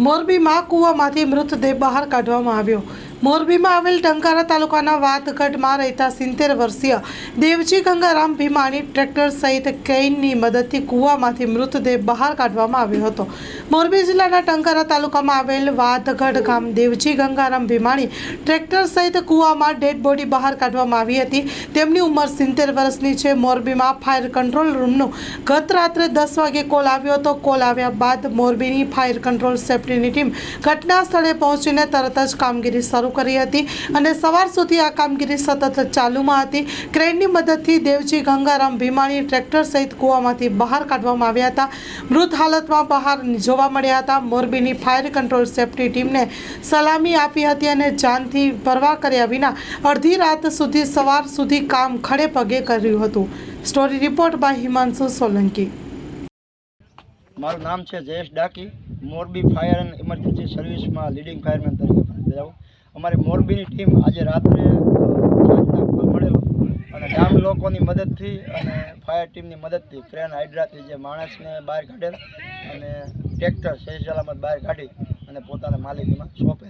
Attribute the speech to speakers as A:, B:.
A: મોરબીમાં કૂવામાંથી મૃતદેહ બહાર કાઢવામાં આવ્યો. મોરબીમાં આવેલ ટંકારા તાલુકાના વાતગઢમાં રહેતા સિત્તેર વર્ષીય દેવજી ગંગારામ ભીમાણી ટ્રેક્ટર સહિત ક્રેઇનની મદદથી કૂવામાંથી મૃતદેહ બહાર કાઢવામાં આવ્યો હતો. મોરબી જિલ્લાના ટંકારા તાલુકામાં આવેલ વાતગઢ ગામ દેવજી ગંગારામ ભીમાણી ટ્રેક્ટર સહિત કૂવામાં ડેડ બોડી બહાર કાઢવામાં આવી હતી. તેમની ઉંમર સિત્તેર વર્ષની છે. મોરબીમાં ફાયર કંટ્રોલ રૂમનો ગત રાત્રે દસ વાગે કોલ આવ્યો હતો. કોલ આવ્યા બાદ મોરબીની ફાયર કંટ્રોલ સેફટીની ટીમ ઘટના સ્થળે પહોંચીને તરત જ કામગીરી શરૂ કરી હતી અને સવાર સુધી આ કામગીરી સતત ચાલુમાં હતી. ક્રેનની મદદથી દેવજી ગંગારામ ભીમાણી ટ્રેક્ટર સહિત કૂવામાંથી બહાર કાઢવામાં આવ્યા હતા. મૃત હાલતમાં બહાર જોવા મળ્યા હતા. મોરબીની ફાયર કંટ્રોલ સેફટી ટીમને સલામી આપી હતી અને જાનથી પરવા કર્યા વિના અડધી રાત સુધી સવાર સુધી કામ ખડે પગે કર્યું હતું. Story report by Himanshu Solanki.
B: મારું નામ છે Jayesh Daki. Morbi fire and emergency સર્વિસમાં લીડિંગ ફાયરમેન તરીકે અમારી મોરબીની ટીમ આજે રાત્રે સાંજના મળેલો. અને ગામ લોકોની મદદથી અને ફાયર ટીમની મદદથી ક્રેન હાઇડ્રાથી જે માણસને બહાર કાઢેલા અને ટ્રેક્ટર સહી સલામત બહાર કાઢી અને પોતાના માલિકીમાં સોંપેલ.